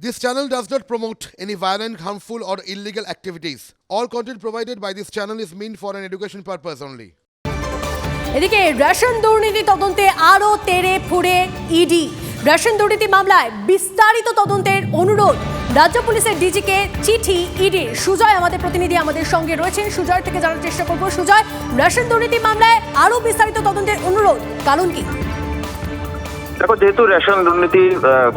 This channel does not promote any violent, harmful, or illegal activities. All content provided by this channel is meant for an education purpose only. এদিকে ration দুর্নীতি তদন্তে আরও তেড়ে ফুড়ে ED ration দুর্নীতি মামলায় বিস্তারিত তদন্তের অনুরোধ। রাজ্য পুলিশের ডিজিকে চিঠি ইডির সুজয় আমাদের প্রতিনিধি আমাদের সঙ্গে রয়েছেন সুজয় থেকে জানার চেষ্টা করব। সুজয় রেশন দুর্নীতি মামলায় আরও বিস্তারিত তদন্তের অনুরোধ। কারণ কি? দেখো, যেহেতু রেশন দুর্নীতি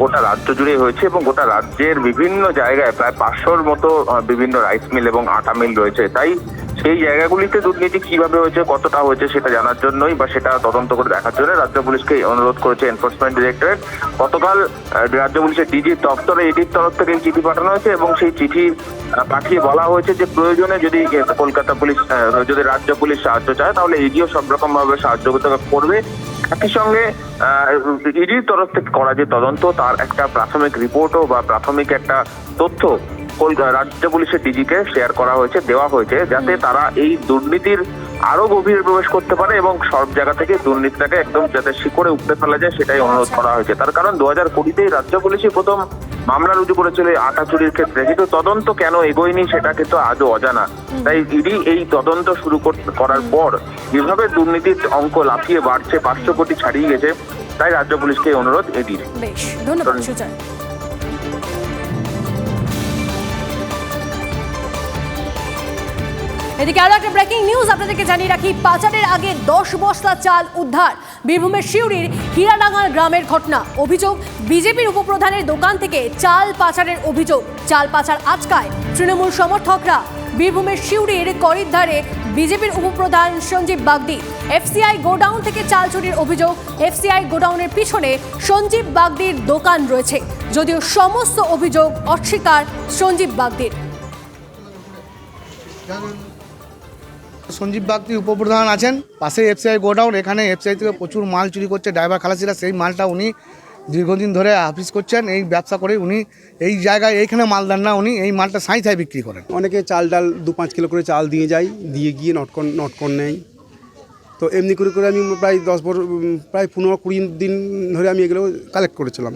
গোটা রাজ্য জুড়ে হয়েছে এবং গোটা রাজ্যের বিভিন্ন জায়গায় প্রায় পাঁচশোর মতো বিভিন্ন রাইস মিল এবং আটা মিল রয়েছে। তাই সেই জায়গাগুলিতে দুর্নীতি কীভাবে হয়েছে, কতটা হয়েছে সেটা জানার জন্যই বা সেটা তদন্ত করে দেখার জন্য রাজ্য পুলিশকে অনুরোধ করেছে এনফোর্সমেন্ট ডিরেক্টরেট গতকাল রাজ্য পুলিশের ডিজির দপ্তরে এডির তরফ থেকে চিঠি পাঠানো হয়েছে এবং সেই চিঠি পাঠিয়ে বলা হয়েছে যে প্রয়োজনে যদি কলকাতা পুলিশ যদি রাজ্য পুলিশ সাহায্য চায়, তাহলে এডিও সব রকম ভাবে সাহায্য করবে। একই সঙ্গে ইডির তরফ থেকে করা যে তদন্ত, তার একটা প্রাথমিক রিপোর্টও বা প্রাথমিক একটা তথ্য রাজ্য পুলিশের ডিজিকে শেয়ার করা হয়েছে দেওয়া হয়েছে যাতে তারা এই দুর্নীতির আরও গভীরে প্রবেশ করতে পারে এবং সব জায়গা থেকে দুর্নীতিটাকে একদম যাতে শিকড়ে উঠতে ফেলা যায় সেটাই অনুরোধ করা হয়েছে। তার কারণ দু হাজার কুড়িতেই রাজ্য পুলিশই প্রথম মামলা রুজু করেছিল এই আটা চুরির ক্ষেত্রে। কিন্তু তদন্ত কেন এগোয়নি সেটা কিন্তু আজও অজানা। তাই ইডি এই তদন্ত শুরু কর- করার পর যেভাবে দুর্নীতির অঙ্ক লাফিয়ে বাড়ছে পাঁচশো কোটি ছাড়িয়ে গেছে। তাই রাজ্য পুলিশকে এই অনুরোধ এডির ধন্যবাদ এদিকে আরও একটা ব্রেকিং নিউজ আপনাদেরকে জানিয়ে রাখি, পাচারের আগে দশ বস্তা চাল উদ্ধার, বীরভূমের শিউরির হীরাডাঙ্গার গ্রামের ঘটনা। অভিযোগ, বিজেপির উপপ্রধানের দোকান থেকে চাল পাচারের অভিযোগ। চাল পাচার আচকায় তৃণমূল সমর্থকরা। বীরভূমের শিউরির করিদ্ধারে বিজেপির উপপ্রধান সঞ্জীব বাগদি। এফসিআই গোডাউন থেকে চাল চুরির অভিযোগ, এফসিআই গোডাউনের পিছনে সঞ্জীব বাগদির দোকান রয়েছে। যদিও সমস্ত অভিযোগ অস্বীকার সঞ্জীব বাগদির। সঞ্জীব বাগদি উপপ্রধান আছেন। পাশে এফসিআই গোডাউন, এখানে এফসিআই থেকে প্রচুর মাল চুরি করছে ড্রাইভার খালাসিরা, সেই মালটা উনি দীর্ঘদিন ধরে হাফিস করছেন, এই ব্যবসা করে উনি এই জায়গায় এইখানে মাল দেন না উনি, এই মালটা সাঁইথায় বিক্রি করেন। অনেকে চাল ডাল দু পাঁচ কিলো করে চাল দিয়ে যায়, দিয়ে গিয়ে নটকন নটকন নেয়। তো এমনি করে করে আমি প্রায় দশ বছর প্রায় পনেরো কুড়ি দিন ধরে আমি এগুলো কালেক্ট করেছিলাম।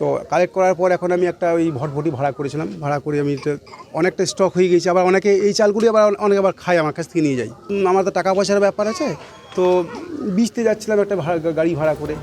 তো কালেক্ট করার পর এখন আমি একটা ওই ভটভটি ভাড়া করেছিলাম। ভাড়া করে আমি অনেকটা স্টক হয়ে গেছে আবার অনেকে এই চালগুলি আবার অনেকে আবার খায় আমার কাছ থেকে নিয়ে যাই আমার তো টাকা পয়সার ব্যাপার আছে, তো বিচতে যাচ্ছিলাম একটা ভাড়া, গাড়ি ভাড়া করে।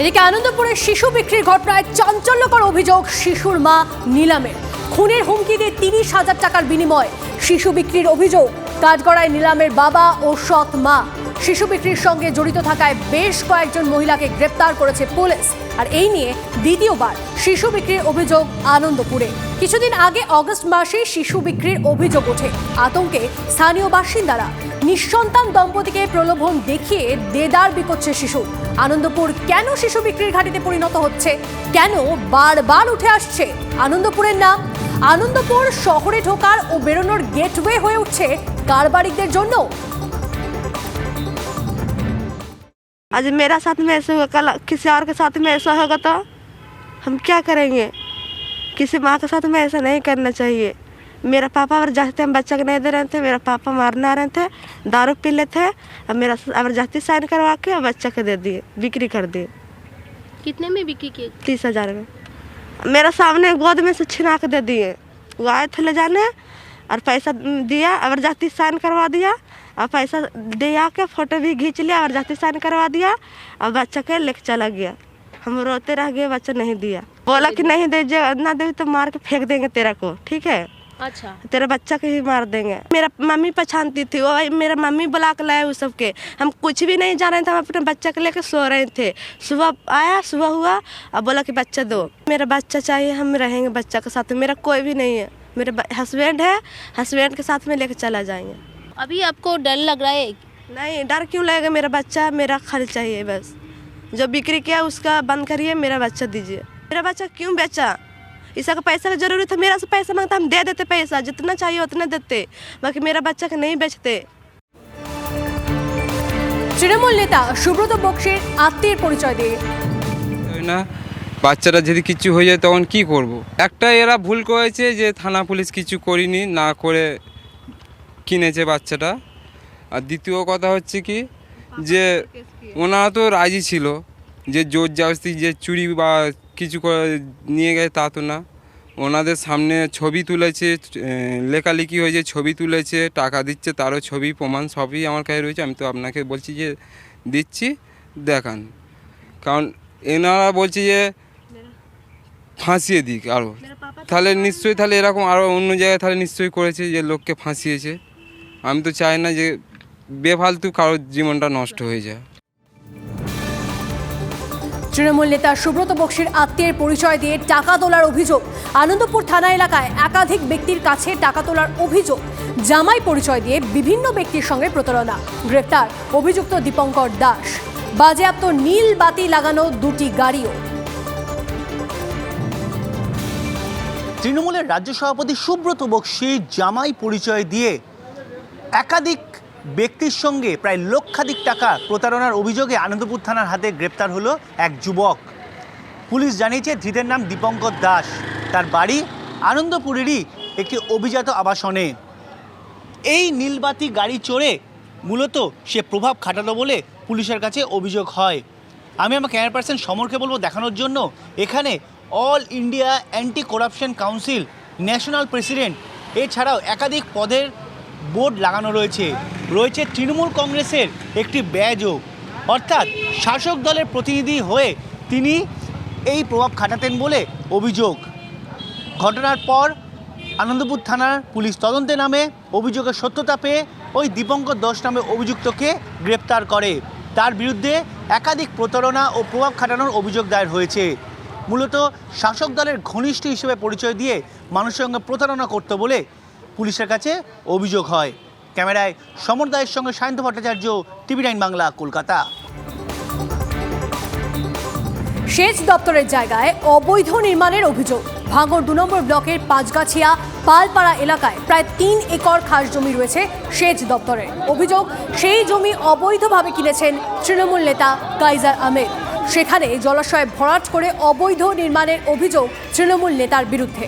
এদিকে আনন্দপুরের শিশু বিক্রির ঘটনায় চাঞ্চল্যকর অভিযোগ শিশুর মা নিলামের। খুনের হুমকি দিয়ে তিরিশ হাজার টাকার বিনিময় শিশু বিক্রির অভিযোগ। কাজগড়ায় নিলামের বাবা ও সৎ মা। শিশু বিক্রির সঙ্গে জড়িত থাকায় বেশ কয়েকজন মহিলাকে গ্রেপ্তার করেছে পুলিশ। আর এই নিয়ে দ্বিতীয়বার শিশু বিক্রির অভিযোগ আনন্দপুরে। কিছুদিন আগে অগস্ট মাসে শিশু বিক্রির অভিযোগ ওঠে। আতঙ্কে স্থানীয় বাসিন্দারা নিঃসন্তান দম্পতিকে প্রলোভন দেখিয়ে দেদার বিকোচ্ছে শিশু। আনন্দপুর কেন শিশু বিক্রির ঘাটিতে পরিণত হচ্ছে? কেন বারবার উঠে আসছে? আনন্দপুরের নাম আনন্দপুর শহরে ঢোকার ও বেরোনোর গেটওয়ে হয়ে উঠছে কারবারিকদের জন্য आज मेरा साथ में ऐसे होगा कल किसी और के साथ में ऐसा होगा तो हम क्या करेंगे? किसी माँ के साथ में ऐसा नहीं करना चाहिए। मेरा पापा और जाते हम बच्चा को नहीं दे रहे थे मेरा पापा मारने आ रहे थे दारू पी लेते थे अब मेरा अब जाती साइन करवा के और बच्चा को दे दिए बिक्री कर दिए। कितने में बिक्री किए? तीस हज़ार में। मेरा सामने गोद में से छिना के दे दिए। वो आए थे ले जाने और पैसा दिया अगर जाती साइन करवा दिया और पैसा दे आके फ़ोटो भी खींच लिया और जाती साइन करवा दिया और बच्चा के लेके चला गया। हम रोते रह गए बच्चा नहीं दिया। बोला कि नहीं दे ना दे तो मार के फेंक देंगे तेरा को ठीक है? अच्छा। तेरा बच्चा के ही मार देंगे। मेरा मम्मी पहचानती थी वो मेरा मम्मी बुला के लाए उस सबके हम कुछ भी नहीं जान रहे थे हम अपने बच्चा के लेके सो रहे थे। सुबह आया सुबह हुआ और बोला कि बच्चा दो। मेरा बच्चा चाहिए हम रहेंगे बच्चा के साथ मेरा कोई भी नहीं है। मेरे हस्बैंड है हस्बैंड के साथ में लेके चला जाएँगे। अभी आपको डर लग रहा है नहीं डर क्यों लगेगा मेरा बच्चा मेरा खल चाहिए बस जो बिक्री किया उसका बंद करिए मेरा बच्चा दीजिए मेरा बच्चा क्यों बेचा इसका का पैसा का जरूरत है मेरा से पैसा मांगता हम दे देते पैसा जितना चाहिए उतना देते बाकी मेरा बच्चा का नहीं बेचते তৃণমূল নেতা সুব্রত বক্সির আত্মীয়ের পরিচয় দিয়ে হয় না বাচ্চাটা যদি কিছু হয়ে যায় তখন কি করব। একটা এরা ভুল করেছে যে থানা পুলিশ কিছু করিনি না করে কিনেছে বাচ্চাটা। আর দ্বিতীয় কথা হচ্ছে কি যে ওনারা তো রাজি ছিল যে জোর জাস্তি যে চুরি বা কিছু করে নিয়ে গেছে তা তো না। ওনাদের সামনে ছবি তুলেছে লেখালেখি হয়েছে ছবি তুলেছে টাকা দিচ্ছে তারও ছবি প্রমাণ সবই আমার কাছে রয়েছে। আমি তো আপনাকে বলছি যে দিচ্ছি দেখান। কারণ এনারা বলছে যে ফাঁসিয়ে দিক আরও। তাহলে নিশ্চয়ই তাহলে এরকম আরও অন্য জায়গায় তাহলে নিশ্চয়ই করেছে যে লোককে ফাঁসিয়েছে। আমি তো চাই না যে বেফালতু কারোর জীবনটা নষ্ট হয়ে যায়। তৃণমূল নেতা সুব্রত বক্সির আত্মীয়ের পরিচয় দিয়ে টাকা তোলার অভিযোগ। আনন্দপুর থানা এলাকায় একাধিক ব্যক্তির কাছে টাকা তোলার অভিযোগ। জামাই পরিচয় দিয়ে বিভিন্ন ব্যক্তির সঙ্গে প্রতারণা। গ্রেপ্তার অভিযুক্ত দীপঙ্কর দাস। বাজেয়াপ্ত নীল বাতি লাগানো দুটি গাড়িও। তৃণমূলের রাজ্য সভাপতি সুব্রত বক্সি জামাই পরিচয় দিয়ে একাধিক ব্যক্তির সঙ্গে প্রায় লক্ষাধিক টাকা প্রতারণার অভিযোগে আনন্দপুর থানার হাতে গ্রেপ্তার হলো এক যুবক। পুলিশ জানিয়েছে, ধৃতের নাম দীপঙ্কর দাস। তার বাড়ি আনন্দপুরেরই একটি অভিজাত আবাসনে। এই নীলবাতি গাড়ি চড়ে মূলত সে প্রভাব খাটালো বলে পুলিশের কাছে অভিযোগ হয়। আমি আমার ক্যামেরা পার্সন সমরকে বলব দেখানোর জন্য এখানে All India anti corruption council national president, এছাড়াও একাধিক পদের বোর্ড লাগানো রয়েছে। রয়েছে তৃণমূল কংগ্রেসের একটি ব্যাজও। অর্থাৎ শাসক দলের প্রতিনিধি হয়ে তিনি এই প্রভাব খাটাতেন বলে অভিযোগ। ঘটনার পর আনন্দপুর থানার পুলিশ তদন্তে নামে, অভিযোগের সত্যতা পেয়ে ওই দীপঙ্কর দশ নামে অভিযুক্তকে গ্রেপ্তার করে। তার বিরুদ্ধে একাধিক প্রতারণা ও প্রভাব খাটানোর অভিযোগ দায়ের হয়েছে। মূলত শাসক দলের ঘনিষ্ঠ হিসেবে পরিচয় দিয়ে মানুষের সঙ্গে প্রতারণা করতে বলে পুলিশের কাছে অভিযোগ হয়। ক্যামেরায় সমর দায়ের সঙ্গে সায়ন্ত ভট্টাচার্য, টিভি নাইন বাংলা, কলকাতা। সেচ দপ্তরের জায়গায় অবৈধ নির্মাণের অভিযোগ। ভাঙর দু নম্বর ব্লকের পাঁচগাছিয়া, পালপাড়া এলাকায় প্রায় তিন একর খাস জমি রয়েছে সেচ দপ্তরের অভিযোগ, সেই জমি অবৈধভাবে কিনেছেন তৃণমূল নেতা কাইজার আহমেদ। সেখানে জলাশয় ভরাট করে অবৈধ নির্মাণের অভিযোগ তৃণমূল নেতার বিরুদ্ধে।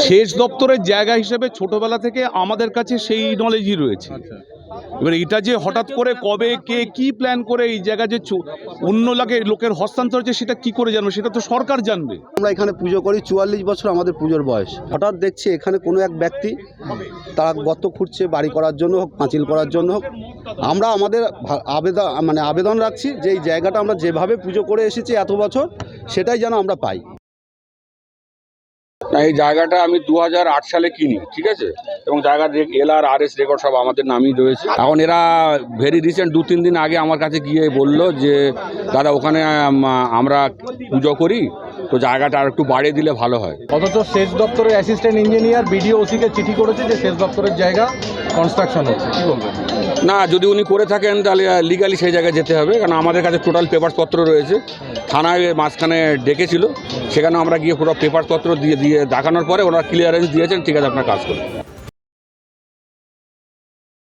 সেচ দপ্তরের জায়গা হিসেবে ছোটবেলা থেকে আমাদের কাছে সেই নলেজই রয়েছে। এবার এটা যে হঠাৎ করে কবে কে কি প্ল্যান করে এই জায়গা যে চু- অন্য লাগে লোকের হস্তান্তর হচ্ছে সেটা কি করে জানবে? সেটা তো সরকার জানবে। আমরা এখানে পুজো করি চুয়াল্লিশ বছর আমাদের পুজোর বয়স। হঠাৎ দেখছি এখানে কোনো এক ব্যক্তি তারা গর্ত খুঁড়ছে বাড়ি করার জন্য হোক পাঁচিল করার জন্য হোক। আমরা আমাদের আবেদন মানে আবেদন রাখছি যে এই জায়গাটা আমরা যেভাবে পুজো করে এসেছি এত বছর সেটাই যেন আমরা পাই। না, এই জায়গাটা আমি দু হাজার আট সালে কিনি, ঠিক আছে? এবং জায়গার এল আর আর এস রেকর্ড সব আমাদের নামই রয়েছে। এখন এরা ভেরি রিসেন্ট দু তিন দিন আগে আমার কাছে গিয়ে বলল যে, দাদা, ওখানে আমরা পুজো করি। তো জায়গাটা আর একটু বাড়িয়ে দিলে ভালো হয়। অথচ সেচ দপ্তরের অ্যাসিস্ট্যান্ট ইঞ্জিনিয়ার বিডিও ওসিকে চিঠি করেছে যে সেচ দপ্তরের জায়গা কনস্ট্রাকশন হচ্ছে। কি বলবেন? না যদি উনি করে থাকেন তাহলে লিগালি সেই জায়গায় যেতে হবে কারণ আমাদের কাছে টোটাল পেপারপত্র রয়েছে। থানায় মাঝখানে ডেকেছিল সেখানে আমরা গিয়ে পুরো পেপারপত্র দিয়ে দিয়ে দেখানোর পরে ওরা ক্লিয়ারেন্স দিয়েছেন ঠিক আছে আপনার কাজ করুন।